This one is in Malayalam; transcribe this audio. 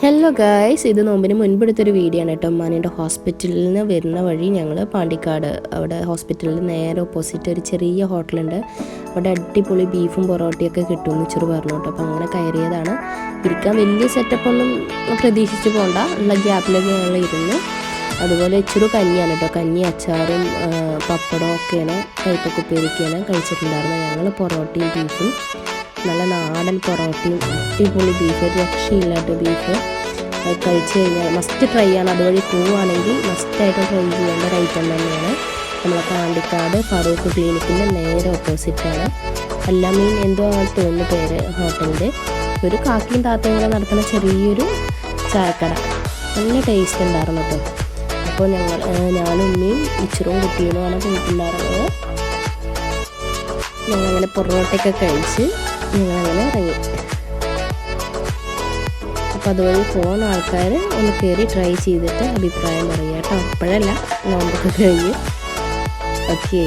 ഹലോ ഗായ്സ് ഇത് നോമ്പിന് മുൻപെടുത്തൊരു വീഡിയോ ആണ് കേട്ടോ. ഉമ്മാനിയുടെ ഹോസ്പിറ്റലിൽ നിന്ന് വരുന്ന വഴി ഞങ്ങൾ പാണ്ടിക്കാട് അവിടെ ഹോസ്പിറ്റലിൽ നേരെ ഓപ്പോസിറ്റ് ഒരു ചെറിയ ഹോട്ടലുണ്ട് അവിടെ അടിപൊളി ബീഫും പൊറോട്ടയൊക്കെ കിട്ടുമെന്ന് ചെറു പറഞ്ഞു കേട്ടോ. അപ്പോൾ അങ്ങനെ കയറിയതാണ്. ഇരിക്കാൻ വലിയ സെറ്റപ്പ് ഒന്നും പ്രതീക്ഷിച്ച് പോകണ്ട ഉള്ള ഗ്യാപ്പിലൊക്കെ ഞങ്ങൾ ഇരുന്നു. അതുപോലെ ഇച്ചിരി കഞ്ഞിയാണ് കേട്ടോ. കഞ്ഞി അച്ചാറും പപ്പടവും ഒക്കെയാണ് കൈപ്പക്കുപ്പേരിയൊക്കെയാണ് കഴിച്ചിട്ടുണ്ടായിരുന്നത്. ഞങ്ങൾ പൊറോട്ടയും ബീഫും നല്ല നാടൻ പൊറോട്ടയും അടിപൊളി ബീഫ് രക്ഷയില്ലാത്ത ബീഫ് കഴിച്ച് കഴിഞ്ഞാൽ മസ്റ്റ് ട്രൈ ആണ്. അതുവഴി പോവുകയാണെങ്കിൽ മസ്റ്റായിട്ട് ട്രൈ ചെയ്യേണ്ട ഒരു ഐറ്റം തന്നെയാണ്. നമ്മളെ പാണ്ടിക്കാട് ഫറൂഖ് ക്ലിനിക്കിന്റെ നേരെ ഓപ്പോസിറ്റാണ് അല്ലാമീൻ എന്തോ ആണ് തോന്നുന്നു പേര് ഹോട്ടലിന്റെ ഒരു കാക്കിയും താത്തയും കൂടെ നടത്തുന്ന ചെറിയൊരു ചായക്കട. നല്ല ടേസ്റ്റ് ഉണ്ടായിരുന്നു കേട്ടോ അപ്പോൾ ഞങ്ങൾ ഞാനും ഉമ്മയും ഇച്ചിറും കുട്ടികളുമാണ് പോയിട്ടുണ്ടായിരുന്നത്. ഞങ്ങളങ്ങനെ പൊറോട്ടയൊക്കെ കഴിച്ച് ഞങ്ങളങ്ങനെ ഇറങ്ങി. അപ്പോൾ അതുവഴി പോകുന്ന ആൾക്കാർ ഒന്ന് കയറി ട്രൈ ചെയ്തിട്ട് അഭിപ്രായം പറയുക കേട്ടോ. അപ്പോഴല്ല നോമ്പൊക്കെ കഴിഞ്ഞ്. ഓക്കെ